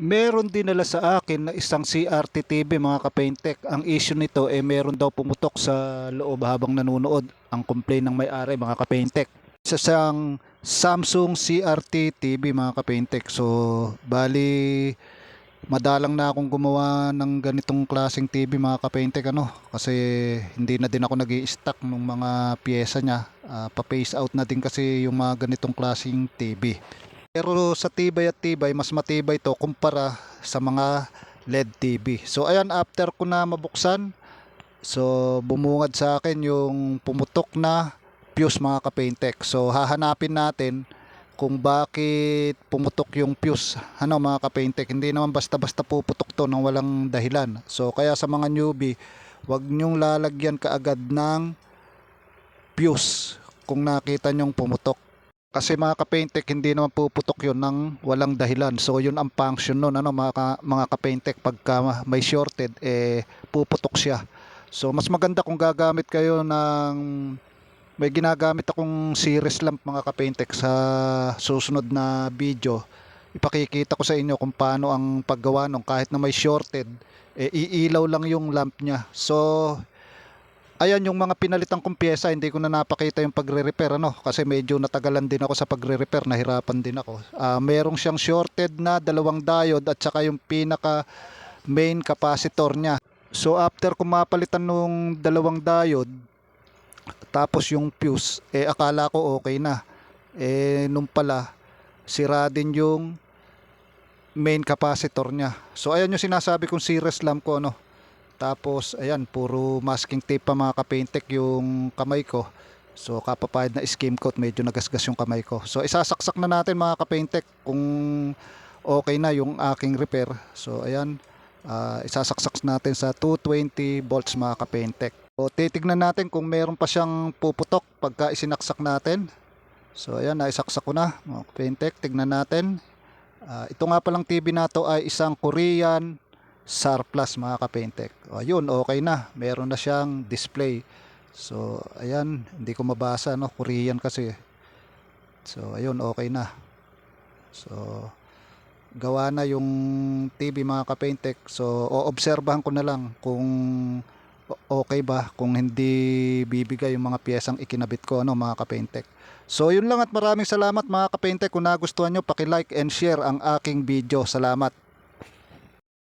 Meron din nila sa akin na isang CRT TV mga kapaintek. Ang issue nito eh meron daw pumutok sa loob habang nanonood. Ang complaint ng may-ari mga kapaintek. Isa siyang Samsung CRT TV mga kapaintek. So bali madalang na akong gumawa ng ganitong klaseng TV mga kapaintek ano. Kasi hindi na din ako nag stock ng mga pyesa niya. Ah, pa-phase out na din kasi yung mga ganitong klaseng TV. Pero sa tibay at tibay, mas matibay to kumpara sa mga LED TV. So ayan, after ko na mabuksan, so bumungad sa akin yung pumutok na fuse mga kapaintek. So hahanapin natin kung bakit pumutok yung fuse. Ano mga kapaintek, hindi naman basta-basta puputok to ng walang dahilan. So kaya sa mga newbie, wag nyong lalagyan kaagad ng fuse kung nakita nyong pumutok. Kasi mga kapaintek, hindi naman puputok yun ng walang dahilan. So yun ang function nun, ano, mga, ka- mga kapaintek, pagka may shorted, eh, puputok siya. So mas maganda kung gagamit kayo ng, may ginagamit akong series lamp mga kapaintek sa susunod na video. Ipakikita ko sa inyo kung paano ang paggawa nung kahit na may shorted, eh, iilaw lang yung lamp niya. So ayan yung mga pinalitan kong pyesa hindi ko na napakita yung pagre-repair ano? Kasi medyo natagalan din ako sa pagre-repair nahirapan din ako. Ah, merong siyang shorted na dalawang diode at saka yung pinaka main capacitor niya. So after ko mapalitan nung dalawang diode tapos yung fuse eh akala ko okay na. Eh nung pala sira din yung main capacitor niya. So ayan yung sinasabi kong series lamp ko ano tapos, ayan, puro masking tape pa mga kapaintek yung kamay ko. So, kapapahid na skim coat, medyo nagasgas yung kamay ko. So, isasaksak na natin mga kapaintek kung okay na yung aking repair. So, ayan, ah, isasaksak natin sa 220 volts mga kapaintek. So, titignan natin kung meron pa siyang puputok pagka isinaksak natin. So, ayan, naisaksak ko na mga kapaintek. Tignan natin. Ah, ito nga palang TV na to ay isang Korean SAR Plus mga kapaintek. O, yun, okay na. Meron na siyang display. So, ayan, hindi ko mabasa, no? Korean kasi. So, ayun, okay na. So, gawa na yung TV mga kapaintek. So, oobserbahan ko na lang kung okay ba, kung hindi bibigay yung mga piyesang ikinabit ko, ano, mga kapaintek. So, yun lang at maraming salamat mga kapaintek. Kung nagustuhan nyo, paki-like and share ang aking video. Salamat.